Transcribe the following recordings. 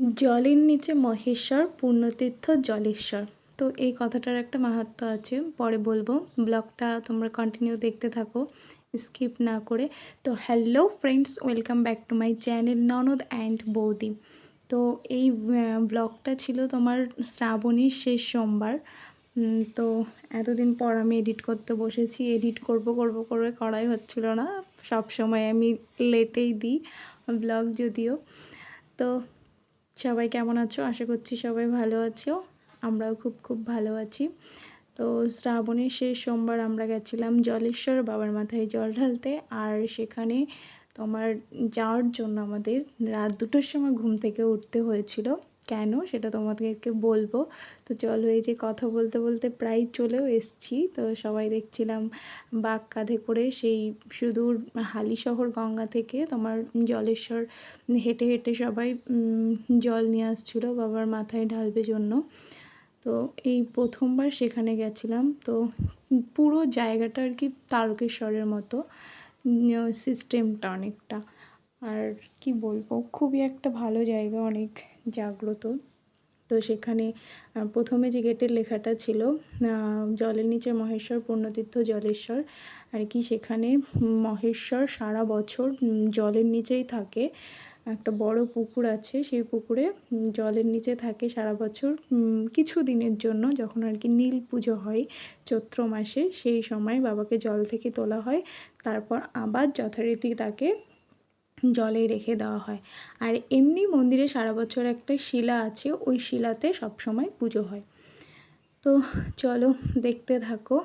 জলের নিচে মহেশ্বর পূর্ণতীর্থ জলেশ্বর। তো এই কথাটার একটা মাহাত্ম আছে। পরে বলব, ব্লগটা তোমরা কন্টিনিউ দেখতে থাকো স্কিপ না করে। তো hello friends welcome back to my channel ননদ অ্যান্ড বৌদি তো এই ব্লগটা ছিল তোমার শ্রাবণীর শেষ সোমবার। তো এতদিন পর আমি এডিট করতে বসেছি। এডিট করব করব করে করাই হচ্ছিল না। সব সময় আমি লেটেই দিই ব্লগ যদিও। তো সবাই কেমন আছো? আশা করছি সবাই ভালো আছো। আমরাও খুব খুব ভালো আছি। তো শ্রাবণের শেষ সোমবার আমরা গেছিলাম জলেশ্বর বাবার মাথায় জল ঢালতে। আর সেখানে তোমার যাওয়ার জন্য আমাদের রাত দুটোর সময় ঘুম থেকে উঠতে হয়েছিল। কেন সেটা তোমাদেরকে বলব। তো চলো এই যে কথা বলতে বলতে প্রায় চলেও এসছি। তো সবাই দেখছিলাম বাঘ কাঁধে করে সেই সুদূর হালিশহর গঙ্গা থেকে তোমার জলেশ্বর হেঁটে হেঁটে সবাই জল নিয়ে আসছিল বাবার মাথায় ঢালবে জন্য। তো এই প্রথমবার সেখানে গেছিলাম। তো পুরো জায়গাটা আর কি তারকেশ্বরের মতো সিস্টেমটা অনেকটা। আর কি বলব, খুবই একটা ভালো জায়গা অনেক জাগ্রত। তো সেখানে প্রথমে যে গেটের লেখাটা ছিল জলের নিচে মহেশ্বর পূর্ণতীর্থ জলেশ্বর, আর কি সেখানে মহেশ্বর সারা বছর জলের নিচেই থাকে। একটা বড় পুকুর আছে, সেই পুকুরে জলের নিচে থাকে সারা বছর কিছু দিনের জন্য যখন আর কি নীল পুজো হয় চৈত্র মাসে, সেই সময় বাবাকে জল থেকে তোলা হয়। তারপর আবার যথারীতি তাকে জলে রেখে দেওয়া হয়। আর এমনি মন্দিরে সারা বছর একটা শিলা আছে ওই শিলাতে সবসময় পুজো হয়। তো চলো দেখতে থাকো।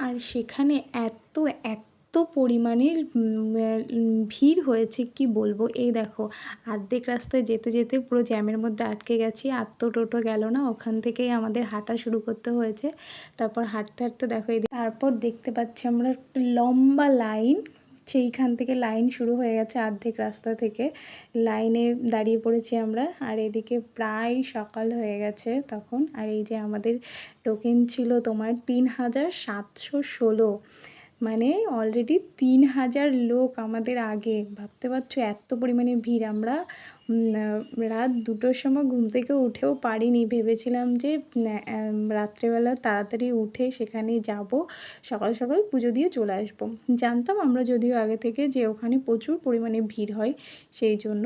আর সেখানে এত এত উম, উম, ভিড় হয়েছে কি বলব? এই দেখো আর্ধেক রাস্তায় যেতে যেতে পুরো জ্যামের মধ্যে আটকে গেছি আর তো টোটো গেল না ওখান থেকেই আমাদের হাঁটা শুরু করতে হয়েছে। তারপর হাঁটতে হাঁটতে দেখো এই তারপর দেখতে পাচ্ছি আমরা লম্বা লাইন সেইখান থেকে লাইন শুরু হয়ে গেছে অর্ধেক রাস্তা থেকে। লাইনে দাঁড়িয়ে পড়েছি আমরা। আর এদিকে প্রায় সকাল হয়ে গেছে তখন। আর এই যে আমাদের টোকেন ছিল তোমার তিন হাজার সাতশো ষোলো। মানে অলরেডি তিন হাজার লোক আমাদের আগে। ভাবতে পারছ এত পরিমাণে ভিড়। আমরা রাত দুটোর সময় ঘুম থেকে উঠেও পারিনি। ভেবেছিলাম যে রাত্রেবেলা তাড়াতাড়ি উঠে সেখানে যাব। সকাল সকাল পুজো দিয়ে চলে আসব। জানতাম আমরা যদিও আগে থেকে যে ওখানে প্রচুর পরিমাণে ভিড় হয়, সেই জন্য।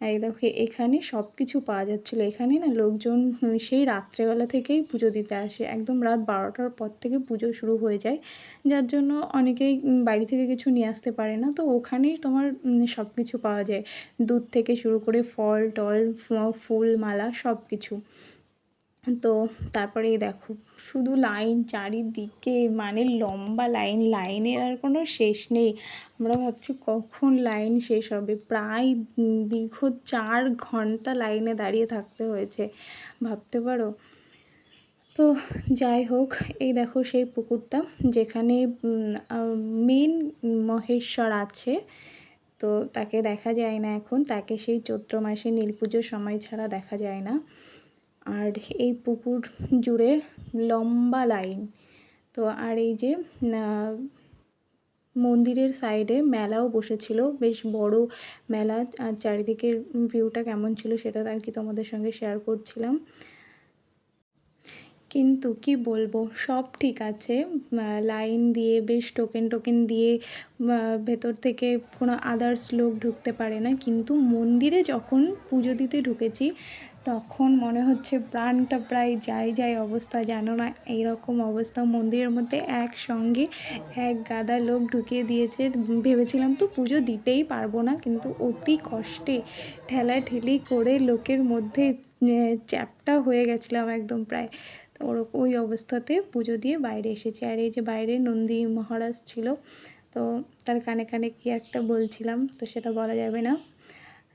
দেখো এখানে সব কিছু পাওয়া যাচ্ছিল। এখানে না লোকজন সেই রাত্রেবেলা থেকেই পুজো দিতে আসে। একদম রাত বারোটার পর থেকে পুজো শুরু হয়ে যায়। যার জন্য অনেকেই বাড়ি থেকে কিছু নিয়ে আসতে পারে না। তো ওখানেই তোমার সব কিছু পাওয়া যায়। দুধ থেকে শুরু করে ফল, টল ফুল, মালা সব কিছু তো তারপরে দেখো, শুধু লাইন চারিদিকে মানে লম্বা লাইন লাইনের আর কোনো শেষ নেই। আমরা ভাবছি কখন লাইন শেষ হবে? প্রায় দীর্ঘ চার ঘণ্টা লাইনে দাঁড়িয়ে থাকতে হয়েছে, ভাবতে পারো? তো যাই হোক, এই দেখো সেই পুকুরটা যেখানে মেন মহেশ্বর আছে। তো তাকে দেখা যায় না এখন, তাকে সেই চৈত্র মাসে নীল পুজোর সময় ছাড়া দেখা যায় না। আর এই পুকুর জুড়ে লম্বা লাইন। তো আর এই যে মন্দিরের সাইডে মেলাও বসেছিল, বেশ বড় মেলা। আর চারিদিকের ভিউটা কেমন ছিল সেটা আর কি তোমাদের সঙ্গে শেয়ার করছিলাম। কিন্তু কি বলব, সব ঠিক আছে। লাইন দিয়ে, বেশ টোকেন টোকেন দিয়ে ভেতর থেকে কোনো আদার্স লোক ঢুকতে পারে না। কিন্তু মন্দিরে যখন পুজো দিতে ঢুকেছি, তখন মনে হচ্ছে প্রাণটা প্রায় যাই যাই অবস্থা, জানো না? এইরকম অবস্থা। মন্দিরের মধ্যে একসঙ্গে এক গাদা লোক ঢুকিয়ে দিয়েছে। ভেবেছিলাম তো পুজো দিতেই পারব না, কিন্তু অতি কষ্টে ঠেলাঠেলি করে লোকের মধ্যে চ্যাপ্টা হয়ে গেছিলাম একদম প্রায়। তো ওরকম ওই অবস্থাতে পুজো দিয়ে বাইরে এসেছি। আর এই যে বাইরে নন্দী মহারাজ ছিল, তো তার কানে কানে কি একটা বলছিলাম, তো সেটা বলা যাবে না।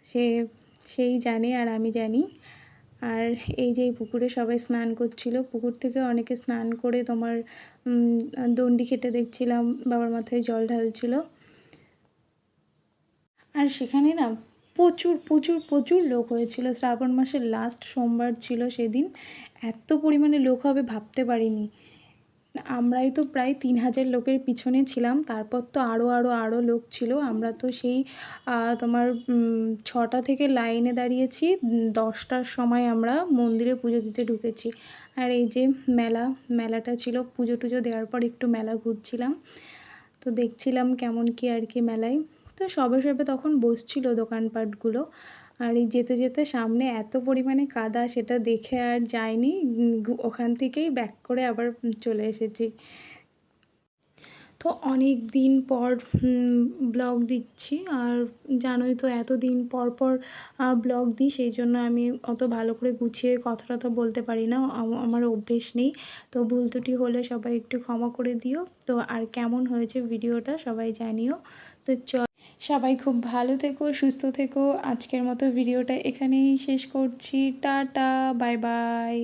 সে, সেই জানে আর আমি জানি। আর এই যে পুকুরে সবাই স্নান করছিল, পুকুর থেকে অনেকে স্নান করে তোমার দণ্ডি খেতে দেখছিলাম, বাবার মাথায় জল ঢালছিল। আর সেখানে না প্রচুর প্রচুর প্রচুর লোক হয়েছিল। শ্রাবণ মাসের লাস্ট সোমবার ছিল সেদিন। এত পরিমাণে লোক হবে ভাবতে পারিনি। আমরাই তো প্রায় তিন হাজার লোকের পিছনে ছিলাম। তারপর তো আরও আরও আরও লোক ছিল। আমরা তো সেই তোমার ছটা থেকে লাইনে দাঁড়িয়েছি। দশটার সময় আমরা মন্দিরে পুজো দিতে ঢুকেছি। আর এই যে মেলা, মেলাটা ছিল, পুজো টুজো দেওয়ার পর একটু মেলা ঘুরছিলাম। তো দেখছিলাম কেমন কি আর কি মেলায়। তো সবে সবে তখন বসছিল দোকানপাটগুলো। আর এই যেতে যেতে সামনে এত পরিমাণে কাদা সেটা দেখে আর গু- ওখান থেকেই ব্যাক করে আবার চলে এসেছি। তো অনেক দিন পর ব্লগ দিচ্ছি। আর জানোই তো এত দিন পর পর ব্লগ দিই, সেই জন্য আমি অত ভালো করে গুছিয়ে কথা টথা বলতে পারি না। আমার অভ্যেস নেই। তো ভুল ত্রুটি হলে সবাই একটু ক্ষমা করে দিও। তো আর কেমন হয়েছে ভিডিওটা সবাই জানিও। তো চ সবাই খুব ভালো থেকো, সুস্থ থেকো। আজকের মতো ভিডিওটা এখানেই শেষ করছি। Tata, bye bye.